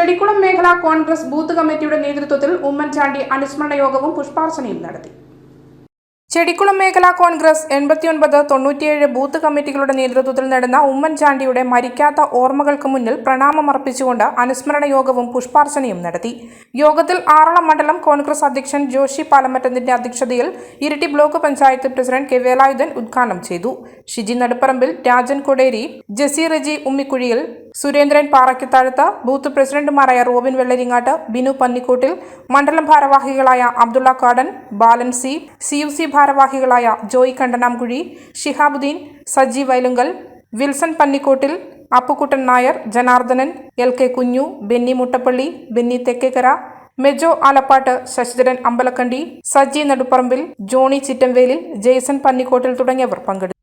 ചെടിക്കുളം മേഖല കോൺഗ്രസ് ബൂത്ത് കമ്മിറ്റിയുടെ നേതൃത്വത്തിൽ ഉമ്മൻചാണ്ടി അനുസ്മരണ യോഗവും പുഷ്പാർച്ചനയും നടത്തി. ചെടിക്കുളം മേഖല കോൺഗ്രസ് എൺപത്തിയൊൻപത് തൊണ്ണൂറ്റിയേഴ് ബൂത്ത് കമ്മിറ്റികളുടെ നേതൃത്വത്തിൽ നടന്ന ഉമ്മൻചാണ്ടിയുടെ മരിക്കാത്ത ഓർമ്മകൾക്ക് മുന്നിൽ പ്രണാമമർപ്പിച്ചുകൊണ്ട് അനുസ്മരണ യോഗവും പുഷ്പാർച്ചനയും നടത്തി. യോഗത്തിൽ ആറളം മണ്ഡലം കോൺഗ്രസ് അധ്യക്ഷൻ ജോഷി പാലമറ്റത്തിന്റെ അധ്യക്ഷതയിൽ Iritty block panchayat president K Velayudhan ഉദ്ഘാടനം ചെയ്തു. ഷിജി നടുപ്പറമ്പിൽ രാജൻ കൊടേരി ജസീറജി ഉമ്മിക്കുഴിയിൽ സുരേന്ദ്രൻ പാറയ്ക്കത്താഴത്ത് ബൂത്ത് പ്രസിഡന്റുമാരായ റോബിൻ വെള്ളരിങ്ങാട്ട് ബിനു പന്നിക്കൂട്ടിൽ മണ്ഡലം ഭാരവാഹികളായ Abdulla Kadan Balan C C U C ഭാരവാഹികളായ Joy Kandanamkuzhi Shihabuddin Saji Vailunkal Wilson പന്നിക്കോട്ടിൽ Appukuttan Nair Janardhanan L K Kunju Benny Muttappally Benny Thekkekara Mejo Alappatt Sasidharan Ambalakandi Saji Naduparambil Johnny Chittamvelil Jason പന്നിക്കോട്ടിൽ തുടങ്ങിയവർ പങ്കെടുത്തു.